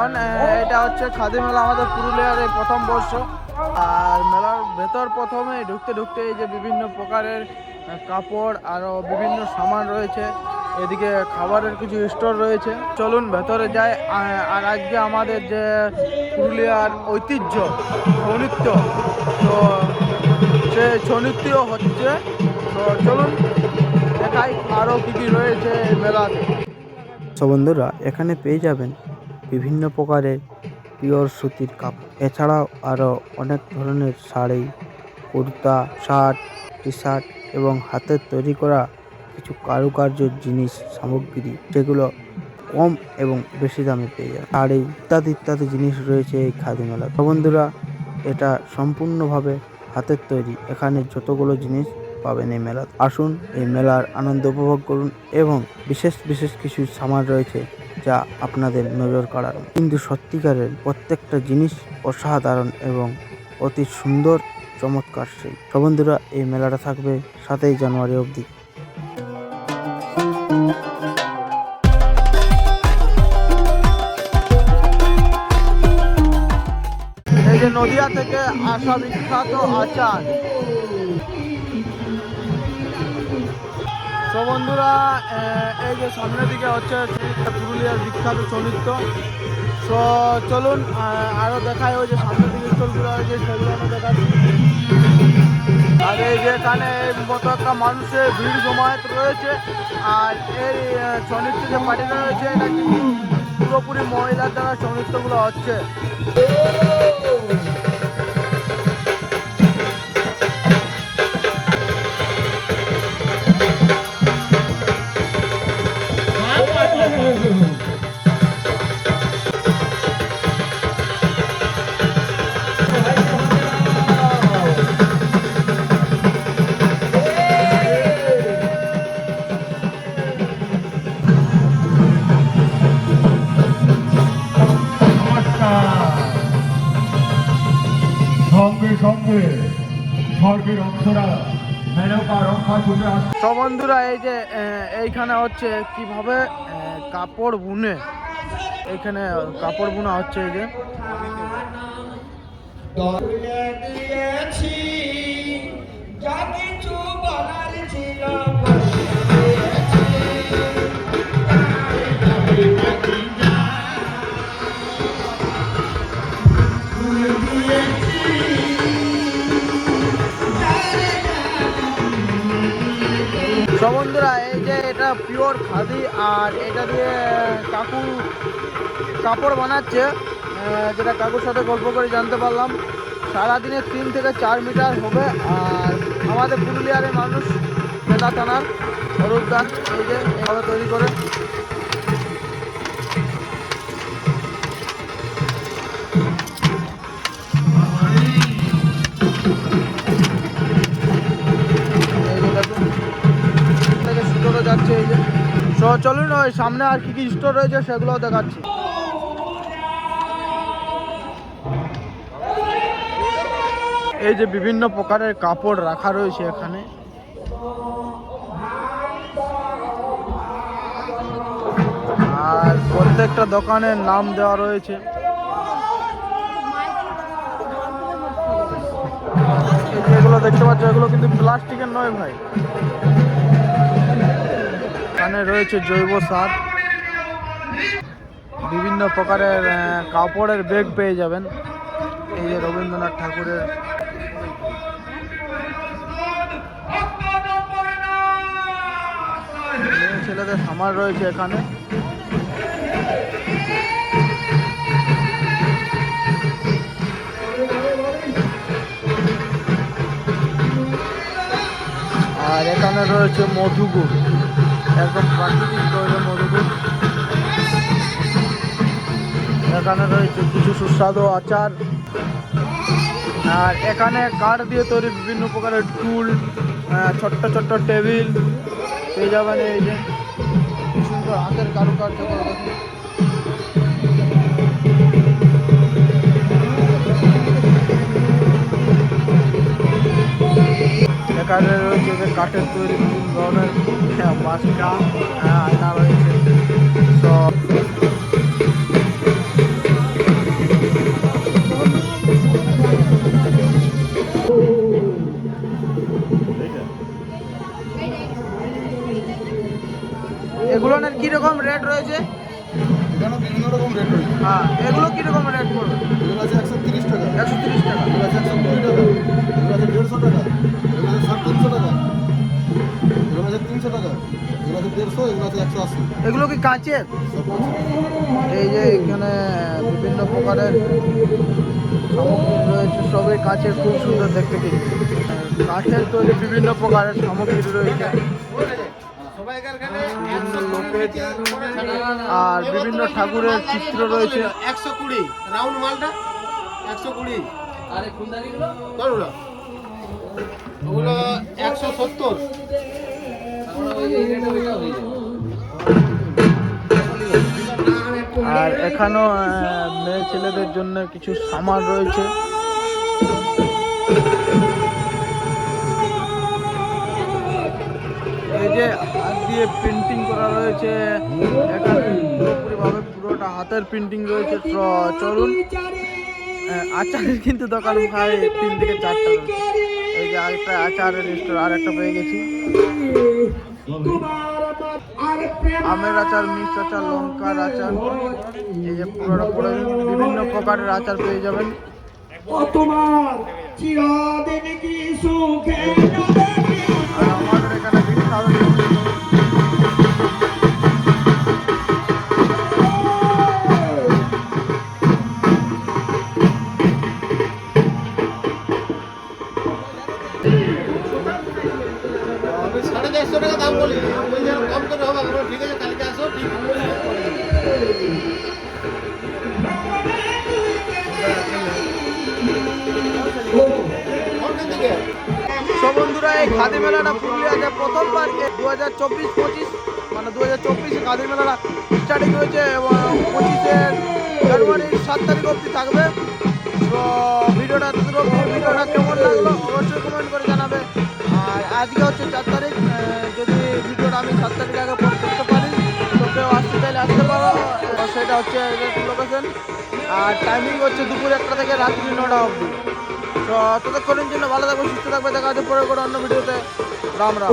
আহ, এটা হচ্ছে খাদি মেলা আমাদের পুরুলিয়ার এই প্রথম বর্ষ। আর মেলার ভেতর প্রথমে ঢুকতে ঢুকতে এই যে বিভিন্ন প্রকারের কাপড় আরও বিভিন্ন সামান রয়েছে। এদিকে খাবারের কিছু স্টোর রয়েছে। চলুন ভেতরে যাই। আর আজকে আমাদের যে পুরুলিয়ার ঐতিহ্য ছৌ নৃত্য তো সে ছৌ নৃত্য হচ্ছে। তো চলুন দেখাই আরও কী কী রয়েছে এই মেলাতে। বন্ধুরা এখানে পেয়ে যাবেন বিভিন্ন প্রকারের পিওর সুতির কাপড়। এছাড়াও আরও অনেক ধরনের sari, kurta, shirt T shirt এবং হাতের তৈরি করা কিছু কারুকার্যের জিনিস, সামগ্রী যেগুলো কম এবং বেশি দামে পেয়ে যাবে শাড়ি ইত্যাদি ইত্যাদি জিনিস রয়েছে এই খাদি মেলা বন্ধুরা, এটা সম্পূর্ণভাবে হাতের তৈরি। এখানে যতগুলো জিনিস পাবেন এই মেলা আসুন, এই মেলার আনন্দ উপভোগ করুন এবং বিশেষ বিশেষ কিছু সামান রয়েছে যা আপনাদের নজর কাড়ার। কিন্তু সত্যিকারের প্রত্যেকটা জিনিস অসাধারণ এবং অতি সুন্দর, চমৎকার সেই। তো বন্ধুরা, এই মেলাটা থাকবে সাতই জানুয়ারি অবধি। নদিয়া থেকে আসা বিখ্যাত আচার। তো বন্ধুরা এই যে সামনের দিকে হচ্ছে পুরুলিয়ার বিখ্যাত চলিত্র তো চলুন আহ, আরও দেখায় ওই যে সামনের দিকে স্টলগুলো রয়েছে সেগুলো আমি দেখাচ্ছি। আর এই যে এখানে মতো একটা মানুষের ভিড় জমায়েত রয়েছে আর এই চনিত্র যে পার্টিটা রয়েছে এটা কিন্তু পুরোপুরি মহিলার দ্বারা চনিত্রগুলো হচ্ছে? সঙ্গে স্বর্গের অংশরা মেনকা রক্ষা ছুটে বন্ধুরা এই যে এইখানে হচ্ছে কীভাবে কাপড় বুনে। এখানে কাপড় বোনা হচ্ছে এই যে। দিয়েছি আর এটা দিয়ে কাকু কাপড় বানাচ্ছে। যেটা কাকুর সাথে গল্প করে জানতে পারলাম। সারাদিনে তিন থেকে চার মিটার হবে। আর আমাদের পুরুলিয়ার মানুষ নেতা টানার অরূপ এই যে তৈরি করে। চলুন, ওই সামনে আর কি কি স্টোর রয়েছে সেগুলোও দেখাচ্ছি। এই যে বিভিন্ন প্রকারের কাপড় রাখা রয়েছে এখানে। আর প্রত্যেকটা দোকানের নাম দেওয়া রয়েছে। এগুলো দেখতে পাচ্ছ, এগুলো কিন্তু প্লাস্টিকের নয় ভাই। এখানে রয়েছে জৈব সার। বিভিন্ন প্রকারের কাপড়ের ব্যাগ পেয়ে যাবেন। এই যে রবীন্দ্রনাথ ঠাকুরের ছেলেদের সামার রয়েছে এখানে। আর এখানে রয়েছে মধুগুড়। একদম প্রাকৃতিক তৈরি মধুগুড় এখানে রয়েছে কিছু সুস্বাদু আচার আর এখানে কাঠ দিয়ে তৈরি বিভিন্ন প্রকারের টুল ছোট্ট ছোট্ট টেবিল পেয়ে যাবেন এই যে কি সুন্দর হাতের কারুকার্য। এখানে কাঠের তৈরি বিভিন্ন ধরনের হ্যাঁ, বাসকা হ্যাঁ, আয়না রয়েছে। তো এগুলোর কীরকম রেট রয়েছে? হ্যাঁ এগুলো কীরকম রেট পড়বে? এগুলো একশো তিরিশ টাকা। একশো তিরিশ টাকা। এগুলো কি কাঁচের? এই যে এখানে বিভিন্ন প্রকারের সামগ্রী রয়েছে সবই কাঁচের খুব সুন্দর দেখতে কিন্তু। কাঠের তৈরি বিভিন্ন প্রকারের সামগ্রী রয়েছে। বিভিন্ন আর বিভিন্ন ঠাকুরের চিত্র রয়েছে। একশো কুড়ি। রাউন্ড মালটা একশো কুড়ি। ওগুলো একশো সত্তর। আর এখানেও মেয়ে ছেলেদের জন্য কিছু সামান রয়েছে। এই যে হাত দিয়ে প্রিন্টিং করা রয়েছে। এখানে পুরোপুরিভাবে পুরোটা হাতের প্রিন্টিং রয়েছে। চলুন আচারের কিন্তু দোকান প্রায় তিন থেকে চারটা এই যে আরেকটা আচারের স্টোর আর একটা পেয়ে গেছি। আমের আচার মিক্স আচার লঙ্কার আচার। এই যে পুরোটা পুরো বিভিন্ন প্রকারের আচার পেয়ে যাবেন। ও তোমার চিরদিন কি সুখে সাড়ে চারশো টাকা দাম বলি। কম করে হবে ঠিক আছে কালকে আসো, ঠিক খাদি মেলাটা পুরুলিয়াতে প্রথমবার দু হাজার চব্বিশ পঁচিশ মানে দু হাজার চব্বিশে খাদি মেলাটা স্টার্টিং হয়েছে এবং পঁচিশে জানুয়ারির সাত তারিখ অবধি থাকবে। তো ভিডিওটা ভিডিওটা কেমন লাগল অবশ্যই কমেন্ট করে জানাবে। আর আজকে হচ্ছে চার সাত তারিখ আগে ফোন করতে পারি। তো কেউ আসতে চাইলে আসতে পারো। সেটা হচ্ছে লোকেশন আর টাইমিং হচ্ছে দুপুর একটা থেকে রাত্রি নটা অবধি। তো ততক্ষণের জন্য ভালো থাকবে সুস্থ থাকবে। দেখা হচ্ছে পরে করে অন্য ভিডিওতে। রাম রাম।